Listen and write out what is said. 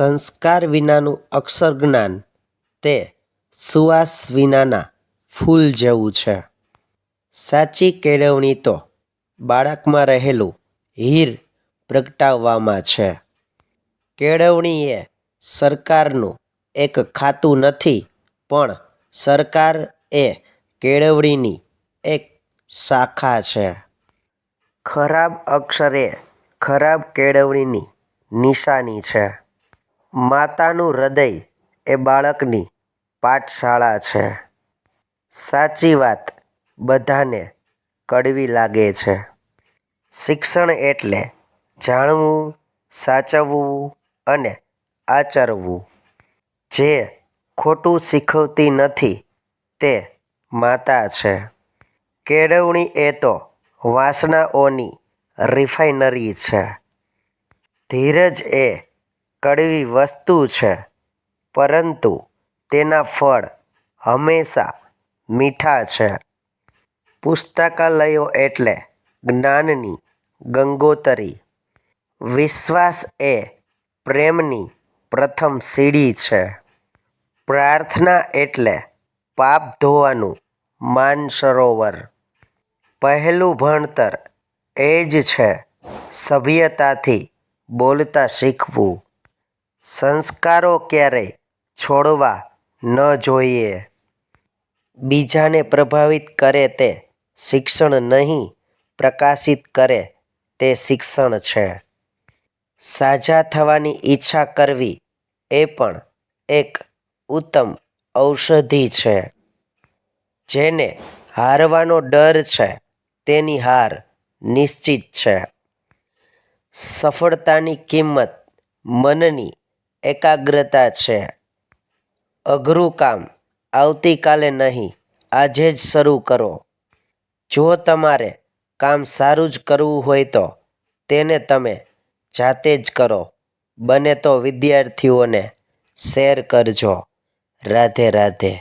સંસ્કાર વિનાનું અક્ષર જ્ઞાન તે સુવાસ વિનાના ફૂલ જેવું છે. સાચી કેળવણી તો બાળકમાં રહેલું હીર પ્રગટાવવામાં છે. કેળવણી એ સરકારનું એક ખાતું નથી, પણ સરકાર એ કેળવણીની એક શાખા છે. ખરાબ અક્ષરે ખરાબ કેળવણીની નિશાની છે. માતાનું હૃદય એ બાળકની પાઠશાળા છે. સાચી વાત બધાને કડવી લાગે છે. શિક્ષણ એટલે જાણવું, સાચવવું અને આચરવું. જે ખોટું શીખવતી નથી તે માતા છે. કેળવણી એ તો વાસનાઓની રિફાઇનરી છે. ધીરજ એ કડવી વસ્તુ છે, પરંતુ તેના ફળ હંમેશા મીઠા છે. પુસ્તકાલયો એટલે જ્ઞાનની ગંગોતરી. વિશ્વાસ એ પ્રેમની પ્રથમ સીડી છે. પ્રાર્થના એટલે પાપ ધોવાનું માનસરોવર પહેલું ભણતર એ જ છે, સભ્યતાથી બોલતા શીખવું. સંસ્કારો ક્યારેય છોડવા ન જોઈએ? બીજાને પ્રભાવિત કરે તે શિક્ષણ નહીં, પ્રકાશિત કરે તે શિક્ષણ છે. સાજા થવાની ઈચ્છા કરવી એ પણ એક ઉત્તમ ઔષધિ છે. જેને હારવાનો ડર છે, તેની હાર નિશ્ચિત છે. સફળતાની કિંમત મનની એકાગ્રતા છે. અઘરું કામ આવતીકાલે નહીં, આજે જ શરૂ કરો. જો તમારે કામ સારું જ કરવું હોય તો તેને તમે જાતે જ કરો. બને તો વિદ્યાર્થીઓને શેર કરજો. રાધે રાધે.